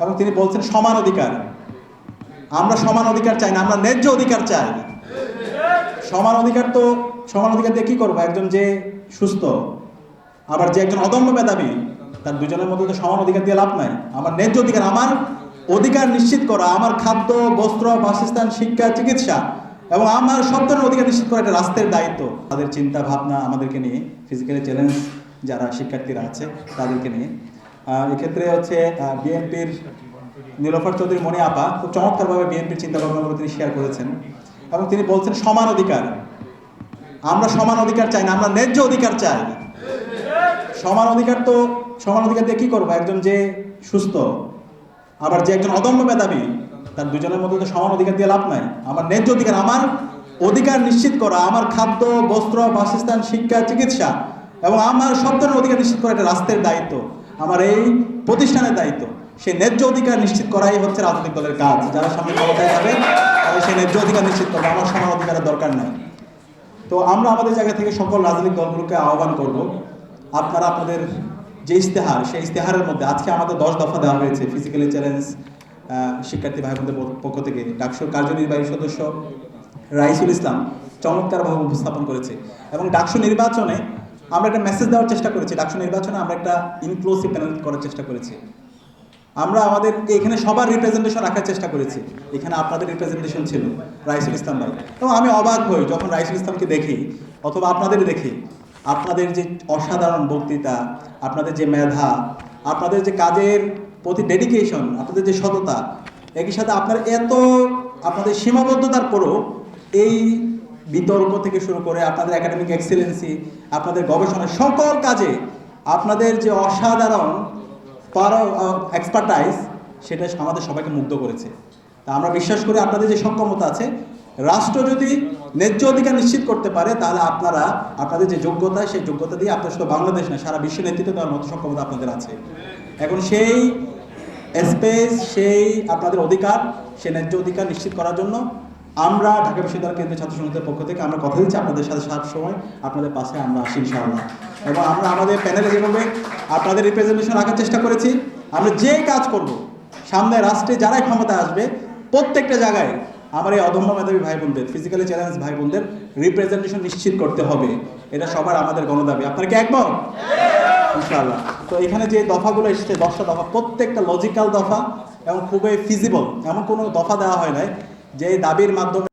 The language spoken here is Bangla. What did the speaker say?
এবং তিনি বলছেন সমান অধিকার। আমরা সমান অধিকার চাই না, আমরা ন্যায্য অধিকার চাই। সমান অধিকার তো, সমান অধিকার দিয়ে কি করব? একজন যে সুস্থ, আবার যে একজন অদম্য মেধাবী, তার দুজনের মধ্যে তো সমান অধিকার দিয়ে লাভ নাই। আমার ন্যায্য অধিকার, আমার অধিকার নিশ্চিত করা, আমার খাদ্য, বস্ত্র, বাসস্থান, শিক্ষা, চিকিৎসা, এবং আমার সব ধরনের অধিকার নিশ্চিত করা একটা রাষ্ট্রের দায়িত্ব। তাদের চিন্তা ভাবনা আমাদেরকে নিয়ে ফিজিক্যালি চ্যালেঞ্জ যারা শিক্ষার্থীরা আছে, তাদেরকে নিয়ে। এক্ষেত্রে হচ্ছে বিএনপির নীলোফার চৌধুরী মনি আপা খুব চমৎকারভাবে বিএনপির চিন্তা ভাবনাগুলো তিনি শেয়ার করেছেন এবং তিনি বলছেন সমান অধিকার। আমরা সমান অধিকার চাই না, আমরা ন্যায্য অধিকার চাই। সমান অধিকার তো, সমান অধিকার দিয়ে কি করব? একজন যে সুস্থ, আবার যে একজন অদম্য মেধাবী, তার দুজনের মধ্যে তো সমান অধিকার দিয়ে লাভ নাই। আমার ন্যায্য অধিকার, আমার অধিকার নিশ্চিত করা, আমার খাদ্য, বস্ত্র, বাসস্থান, শিক্ষা, চিকিৎসা, এবং আমার সব ধরনের অধিকার নিশ্চিত করা এটা রাষ্ট্রের দায়িত্ব। আমার এই প্রতিষ্ঠানের দায়িত্ব। সেই ন্যায্য অধিকার নিশ্চিত করাই হচ্ছে রাজনৈতিক দলের কাজ। যারা সামনে ক্ষমতায় যাবে তারা সেই ন্যায্য অধিকার নিশ্চিত করবে। আমার সমান অধিকারের দরকার নাই। তো আমরা আমাদের জায়গা থেকে সকল রাজনৈতিক দলগুলোকে আহ্বান করব। আপনারা আপনাদের যে ইস্তেহার সেই ইস্তেহারের মধ্যে আজকে আমাদের দশ দফা দেওয়া হয়েছে ফিজিক্যালি চ্যালেঞ্জ শিক্ষার্থী ভাই বোনদের পক্ষ থেকে। ডাকসুর কার্যনির্বাহী সদস্য রাইসুল ইসলাম চমৎকারভাবে উপস্থাপন করেছে। এবং ডাকসু নির্বাচনে আমরা একটা মেসেজ দেওয়ার চেষ্টা করেছি, ডাকসু নির্বাচনে আমরা একটা ইনক্লুসিভ প্যানেল করার চেষ্টা করেছি। আমরা আমাদের এখানে সবার রিপ্রেজেন্টেশন রাখার চেষ্টা করেছি। এখানে আপনাদের রিপ্রেজেন্টেশন ছিল রাইসুল ইসলাম ভাই। এবং আমি অবাক হই যখন রাইসুল ইসলামকে দেখি, অথবা আপনাদের দেখি, আপনাদের যে অসাধারণ বক্তৃতা, আপনাদের যে মেধা, আপনাদের যে কাজের প্রতি ডেডিকেশন আপনাদের যে সততা, একই সাথে আপনার এত, আপনাদের সীমাবদ্ধতার পরও এই বিতর্ক থেকে শুরু করে আপনাদের একাডেমিক এক্সেলেন্সি আপনাদের গবেষণা সকল কাজে আপনাদের যে অসাধারণ পারো এক্সপার্টাইজ সেটা আমাদের সবাইকে মুগ্ধ করেছে। তা আমরা বিশ্বাস করি আপনাদের যে সক্ষমতা আছে, রাষ্ট্র যদি ন্যায্য অধিকার নিশ্চিত করতে পারে, তাহলে আপনারা আপনাদের যে যোগ্যতা, সেই যোগ্যতা দিয়ে আপনার শুধু বাংলাদেশ না সারা বিশ্ব নেতৃত্ব দেওয়ার মতো সক্ষমতা আপনাদের আছে। এখন সেই স্পেস সেই আপনাদের অধিকার, সেই ন্যায্য অধিকার নিশ্চিত করার জন্য আমরা ঢাকা বিশ্ববিদ্যালয় কেন্দ্রীয় ছাত্র সংসদের পক্ষ থেকে আমরা কথা দিচ্ছি আপনাদের সাথে সব সময়। আপনাদের পাশে আমরা আসি ইনশাআল্লাহ। এবং আমরা আমাদের প্যানেলে যেভাবে আপনাদের রিপ্রেজেন্টেশন রাখার চেষ্টা করেছি আমরা যে কাজ করব সামনে রাষ্ট্রে যারাই ক্ষমতা আসবে প্রত্যেকটা জায়গায় আমার এই অদম্য মেধাবী ভাই বোনদের ফিজিক্যালি চ্যালেঞ্জ ভাই বোনদের রিপ্রেজেন্টেশন নিশ্চিত করতে হবে। এটা সবার আমাদের গণদাবি। আপনারা কি একমত? ইনশাআল্লাহ। তো এখানে যে দফাগুলো এসেছে দশটা দফা প্রত্যেকটা লজিক্যাল দফা এবং খুবই ফিজিবল এমন কোনো দফা দেওয়া হয় নাই। যে দাবির মাধ্যমে